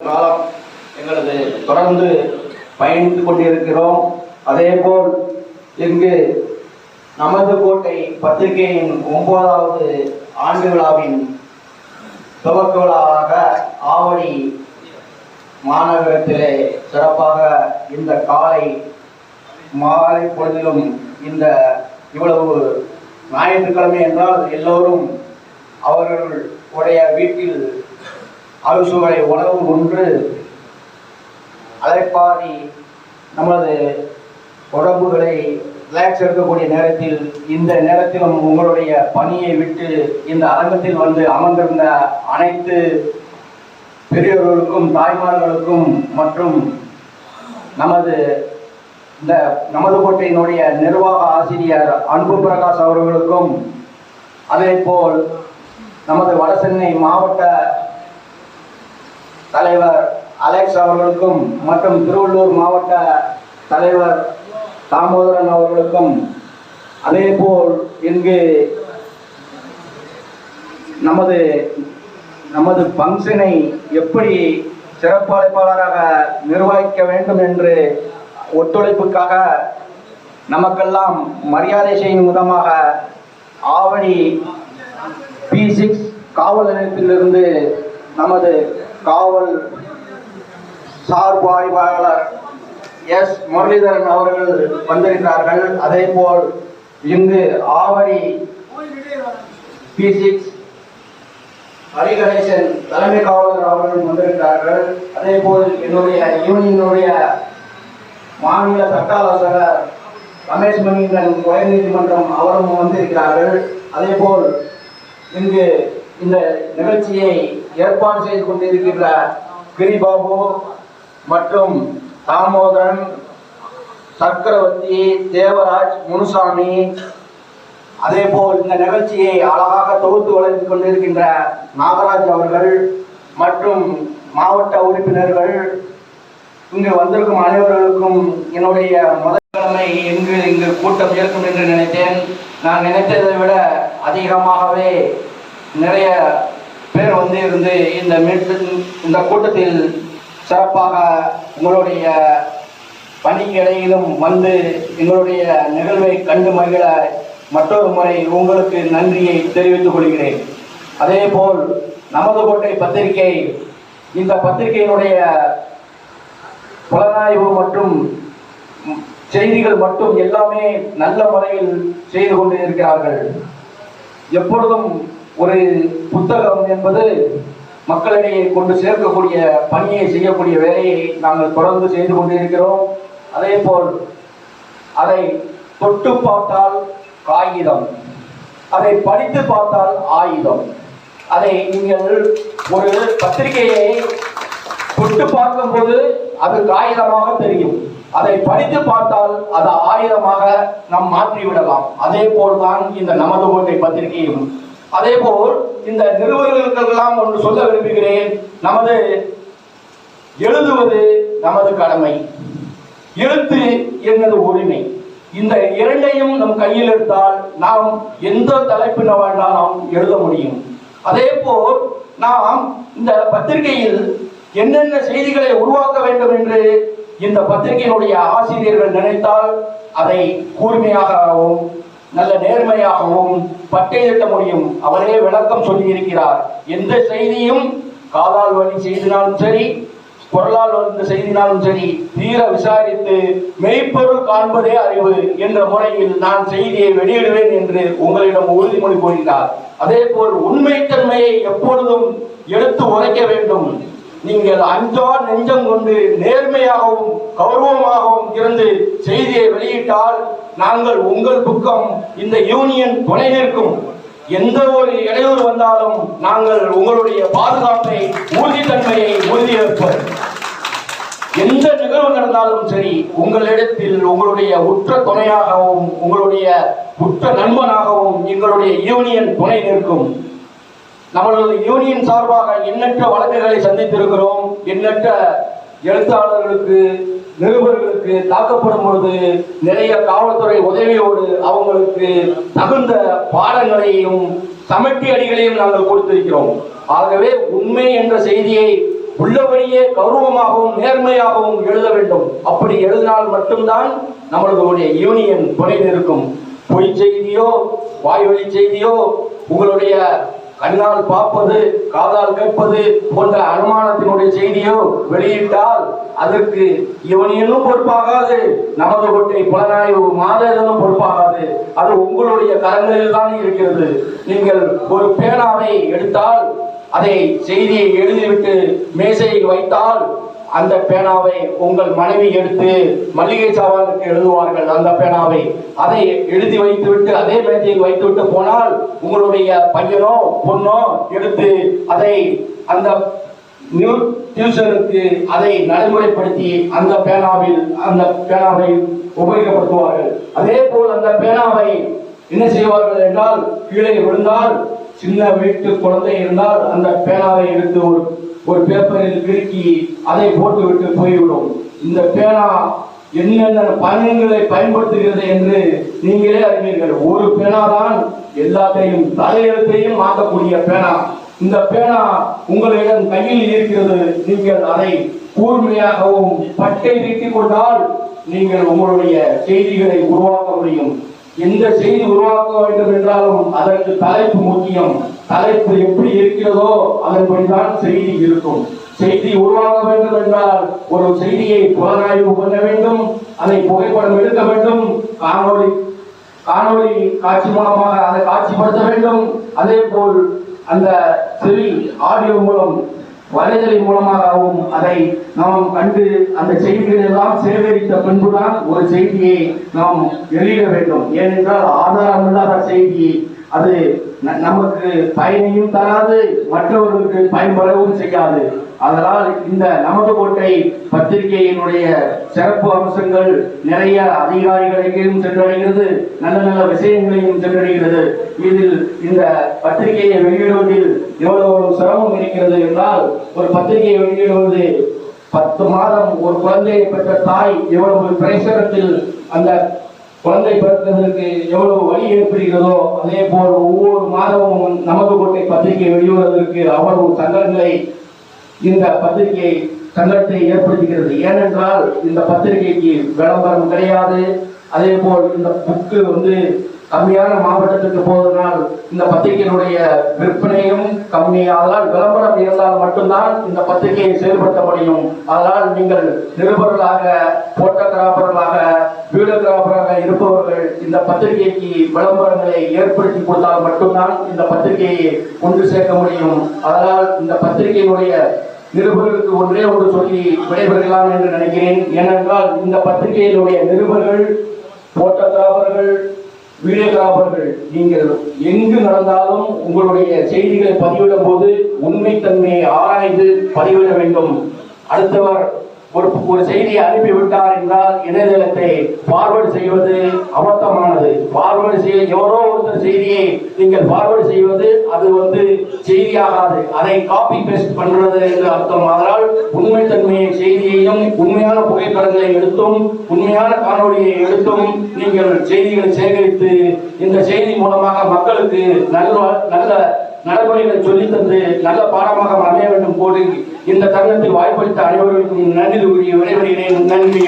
காலம் எங்களது தொடர்ந்து பயணித்துக் கொண்டிருக்கிறோம். அதேபோல் இங்கு நமது கோட்டை பத்திரிகையின் ஒன்பதாவது ஆண்டு விழாவின் துவக்க விழாவாக ஆவடி மாநகரத்திலே சிறப்பாக இந்த காலை மாலை பொழுதிலும் இந்த இவ்வளவு ஞாயிற்றுக்கிழமை என்றால் எல்லோரும் அவர்களுடைய வீட்டில் அறுசுவை உணவு ஒன்று அலைப்பாரி நமது உடம்புகளை ரிலாக்ஸ் எடுக்கக்கூடிய நேரத்தில் இந்த நேரத்திலும் உங்களுடைய பணியை விட்டு இந்த அரங்கத்தில் வந்து அமர்ந்திருந்த அனைத்து பெரியவர்களுக்கும் தாய்மார்களுக்கும் மற்றும் நமது இந்த நமது கோட்டையினுடைய நிர்வாக ஆசிரியர் அன்பு பிரகாஷ் அவர்களுக்கும் அதே போல் நமது வடசென்னை மாவட்ட தலைவர் அலெக்ஸ் அவர்களுக்கும் மற்றும் திருவள்ளூர் மாவட்ட தலைவர் தாமோதரன் அவர்களுக்கும் அதேபோல் இங்கு நமது நமது ஃபங்க்ஷனை எப்படி சிறப்பு அழைப்பாளராக நிர்வகிக்க வேண்டும் என்று ஒத்துழைப்புக்காக நமக்கெல்லாம் மரியாதை செய்யும் விதமாக ஆவடி பி சிக்ஸ் காவல் நிலையத்திலிருந்து நமது காவல் சார்பு ஆய்வாளர் எஸ் முரளிதரன் அவர்கள் வந்திருக்கிறார்கள். அதே போல் இங்கு ஆவடி பி சிக்ஸ் ஹரிகணேசன் தலைமை காவலர் அவர்கள் வந்திருக்கிறார்கள். அதே போல் என்னுடைய யூனியனுடைய மாநில சட்ட ஆலோசகர் ரமேஷ் மணிகன் உயர்நீதிமன்றம் அவரும் வந்திருக்கிறார்கள். அதே போல் இங்கு இந்த நிகழ்ச்சியை ஏற்பாடு செய்து கொண்டிருக்கின்ற கிரிபாபு மற்றும் தாமோதரன் சக்கரவர்த்தி தேவராஜ் முனுசாமி அதே போல் இந்த நிகழ்ச்சியை அழகாக தொகுத்து வழங்கிக் கொண்டிருக்கின்ற நாகராஜ் அவர்கள் மற்றும் மாவட்ட உறுப்பினர்கள் இங்கு வந்திருக்கும் அனைவர்களுக்கும் என்னுடைய முதல் கிழமை இங்கு இங்கு கூட்டம் இருக்கும் என்று நினைத்தேன். நான் நினைத்ததை விட அதிகமாகவே நிறைய பேர் வந்து இருந்து இந்த மீட்டிங் இந்த கூட்டத்தில் சிறப்பாக உங்களுடைய பணிக்கு இடையிலும் வந்து எங்களுடைய நிகழ்வை கண்டு மகிழ மற்றொரு முறை உங்களுக்கு நன்றியை தெரிவித்துக் கொள்கிறேன். அதே போல் நமது கோட்டை பத்திரிகை இந்த பத்திரிகையினுடைய புலனாய்வு மற்றும் செய்திகள் மட்டும் எல்லாமே நல்ல முறையில் செய்து கொண்டு இருக்கிறார்கள். எப்பொழுதும் ஒரு புத்தகம் என்பது மக்களிடையே கொண்டு சேர்க்கக்கூடிய பணியை செய்யக்கூடிய வேலையை நாங்கள் தொடர்ந்து செய்து கொண்டிருக்கிறோம். அதே போல் அதை தொட்டு பார்த்தால் காகிதம் அதை படித்து பார்த்தால் ஆயுதம் அதை நீங்கள் ஒரு பத்திரிகையை தொட்டு பார்க்கும்போது அது காகிதமாக தெரியும். அதை படித்து பார்த்தால் அது ஆயுதமாக நாம் மாற்றிவிடலாம். அதே அதே போல்தான் இந்த நமது கோட்டை பத்திரிகையும். அதே போல் இந்த நிறுவனங்களுக்கெல்லாம் ஒன்று சொல்ல விரும்புகிறேன். நமது எழுதுவது நமது கடமை. எழுத்து என்னது உரிமை. இந்த இரண்டையும் நம் கையில் எடுத்தால் நாம் எந்த தலைப்பின வேண்டாம் எழுத முடியும். அதே போல் நாம் இந்த பத்திரிகையில் என்னென்ன செய்திகளை உருவாக்க வேண்டும் என்று இந்த பத்திரிகையினுடைய ஆசிரியர்கள் நினைத்தால் அதை கூர்மையாகவும் நல்ல நேர்மையாகவும் பட்டியலிட்ட முடியும். அவரே விளக்கம் சொல்லியிருக்கிறார். எந்த செய்தியும் காலால் வழி செய்தினாலும் சரி குரலால் வந்த செய்தினாலும் சரி தீர விசாரித்து மெய்ப்பொருள் காண்பதே அறிவு என்ற முறையில் நான் செய்தியை வெளியிடுவேன் என்று உங்களிடம் உறுதிமொழி கூறினார். அதே போல் உண்மைத்தன்மையை எப்பொழுதும் எடுத்து உரைக்க வேண்டும். நீங்கள் அஞ்சா நெஞ்சம் கொண்டு நேர்மையாகவும் கௌரவமாகவும் இருந்து செய்தியை வெளியிட்டால் நாங்கள் உங்கள் பக்கம் இந்த யூனியன் துணை நிற்கும். எந்த ஒரு இடையூறு வந்தாலும் நாங்கள் உங்களுடைய பாதுகாப்பை உறுதித்தன்மையை உறுதியேற்போம் எந்த நிகழ்வு நடந்தாலும் சரி உங்களிடத்தில் உங்களுடைய உற்ற துணையாகவும் உங்களுடைய உற்ற நண்பனாகவும் எங்களுடைய யூனியன் துணை நிற்கும். நம்மளது யூனியன் சார்பாக எண்ணற்ற வழக்குகளை சந்தித்திருக்கிறோம். எண்ணற்ற எழுத்தாளர்களுக்கு நிருபர்களுக்கு தாக்கப்படும் பொழுது நிறைய காவல்துறை உதவியோடு அவங்களுக்கு தகுந்த பாடங்களையும் சமட்டி அடிகளையும் நாங்கள் கொடுத்திருக்கிறோம். ஆகவே உண்மை என்ற செய்தியை உள்ளபடியே கௌரவமாகவும் நேர்மையாகவும் எழுத வேண்டும். அப்படி எழுதினால் மட்டும்தான் நம்மளுடைய யூனியன் துணை நிற்கும் பொய் செய்தியோ வாய்வழி செய்தியோ உங்களுடைய கண்ணால் பார்ப்பது காதால் கேட்பது போன்ற அனுமானத்தினுடைய செய்தியோ வெளியிட்டால் அதற்கு யூனியனும் பொறுப்பாகாது. நமது கொட்டை புலனாய்வு மாதேதனும் பொறுப்பாகாது. அது உங்களுடைய கரங்களில் தான் இருக்கிறது. நீங்கள் ஒரு பேனாவை எடுத்தால் அதை செய்தியை எழுதிவிட்டு மேசையில் வைத்தால் அந்த பேனாவை உங்கள் மனைவி எடுத்து மல்லிகை சாவானுக்கு எழுதுவார்கள். அந்த பேனாவை அதை எழுதி வைத்துவிட்டு அதே மேஜையில் வைத்துவிட்டு போனால் உங்களுடைய பையனோ பொண்ணோ எடுத்து அதை அந்த நியூ டியூஷனுக்கு அதை நடைமுறைப்படுத்தி அந்த பேனாவில் அந்த பேனாவை உபயோகப்படுத்துவார்கள். அதே போல் அந்த பேனாவை என்ன செய்வார்கள் என்றால் கீழே விழுந்தால் சின்ன வீட்டு குழந்தை இருந்தால் அந்த பேனாவை எடுத்து ஒரு ஒரு பேப்பரில் விருக்கி அதை போட்டுவிட்டு போய்விடும். இந்த பேனா என்னென்ன பயன்களை பயன்படுத்துகிறது என்று நீங்களே அறிவீர்கள். ஒரு பேனா தான் எல்லாத்தையும் தலையெழுத்தையும் மாற்றக்கூடிய பேனா. இந்த பேனா உங்களிடம் கையில் இருக்கிறது. நீங்கள் அதை கூர்மையாகவும் பட்டை வீட்டிக் கொண்டால் நீங்கள் உங்களுடைய செய்திகளை உருவாக்க முடியும். எந்த செய்தி உருவாக்க வேண்டும் என்றாலும் அதற்கு தலைப்பு முக்கியம். தலைப்பு எப்படி இருக்கிறதோ அதன்படிதான் செய்தி இருக்கும். செய்தி உருவாக்க வேண்டும் என்றால் ஒரு செய்தியை புலனாய்வு பண்ண வேண்டும் அதை புகைப்படம் எடுக்க வேண்டும் காணொளி காணொளி காட்சி மூலமாக அதை காட்சிப்படுத்த வேண்டும். அதே போல் அந்த செவி ஆடியோ மூலம் வலைகளின் மூலமாகவும் அதை நாம் கண்டு அந்த செய்திகளை எல்லாம் சேகரித்த பின்புதான் ஒரு செய்தியை நாம் வெளியிட வேண்டும். ஏனென்றால் ஆதாரம் இல்லாத செய்தி அது ந- நமக்கு பயனையும் தராது மற்றவர்களுக்கு பயன்படவும் செய்யாது. அதனால் இந்த நமது கோட்டை பத்திரிகையினுடைய சிறப்பு அம்சங்கள் நிறைய அதிகாரிகளையும் சென்றடைகிறது நல்ல நல்ல விஷயங்களையும் சென்றடைகிறது. இதில் இந்த பத்திரிகையை வெளியிடுவதில் எவ்வளவு சிரமம் இருக்கிறது என்றால் ஒரு பத்திரிகையை வெளியிடுவது பத்து மாதம் ஒரு குழந்தையை பெற்ற தாய் எவ்வளவு பிரேசரத்தில் அந்த குழந்தை பிறந்ததற்கு எவ்வளவு வழி ஏற்படுகிறதோ அதே போல் ஒவ்வொரு மாதமும் நமது கோட்டை பத்திரிகை வெளியிடுவதற்கு அவ்வளவு சங்கங்களை இந்த பத்திரிகை சங்கத்தை ஏற்படுத்துகிறது. ஏனென்றால் இந்த பத்திரிகைக்கு விளம்பரம் கிடையாது. அதே போல் இந்த புக்கு வந்து கம்மியான மாவட்டத்துக்கு போவதனால் இந்த பத்திரிகையினுடைய விற்பனையும் கம்மியாதலால் விளம்பரம் இருந்தால் மட்டும்தான் இந்த பத்திரிகையை செயல்படுத்த முடியும். அதனால் நீங்கள் நிருபர்களாக போட்டோகிராஃபர்களாக வீடியோகிராஃபராக இருப்பவர்கள் இந்த பத்திரிகைக்கு விளம்பரங்களை ஏற்படுத்தி கொடுத்தால் மட்டும்தான் இந்த பத்திரிகையை கொண்டு சேர்க்க முடியும். அதனால் இந்த பத்திரிகையினுடைய நிருபர்களுக்கு ஒன்றே ஒன்று சொல்லி விடைபெறலாம் என்று நினைக்கிறேன். ஏனென்றால் இந்த பத்திரிகையினுடைய நிருபர்கள் போட்டோகிராஃபர்கள் வீடியோகிராஃபர்கள் நீங்கள் எங்கு நடந்தாலும் உங்களுடைய செய்திகளை பதிவிடும் போது உண்மைத்தன்மையை ஆராய்ந்து பதிவிட வேண்டும். அடுத்தவர் ஒரு ஒரு செய்தியை அனுப்பிவிட்டார் என்றால் இணையதளத்தை ஃபார்வர்ட் செய்வது அபத்தமான ஃபார்வர்ட் செய்ய எவரோ ஒருத்தர் செய்தியை நீங்கள் ஃபார்வர்ட் செய்வது அது வந்து செய்தியாகாது. அதை காப்பி பேஸ்ட் பண்றது என்று அர்த்தம். அதனால் உண்மைத்தன்மையை செய்தியையும் உண்மையான புகைப்படங்களை எடுத்தும் உண்மையான காணொலியை எடுத்தும் நீங்கள் செய்திகளை சேகரித்து இந்த செய்தி மூலமாக மக்களுக்கு நல்ல நல்ல நடைமுறைகளை சொல்லித் தந்து நல்ல பாடமாக அமைய வேண்டும் போது இந்த தருணத்தில் வாய்ப்பளித்த அனைவருக்கும் நன்றி கூறி விடைபெறுகிறேன். நன்றி.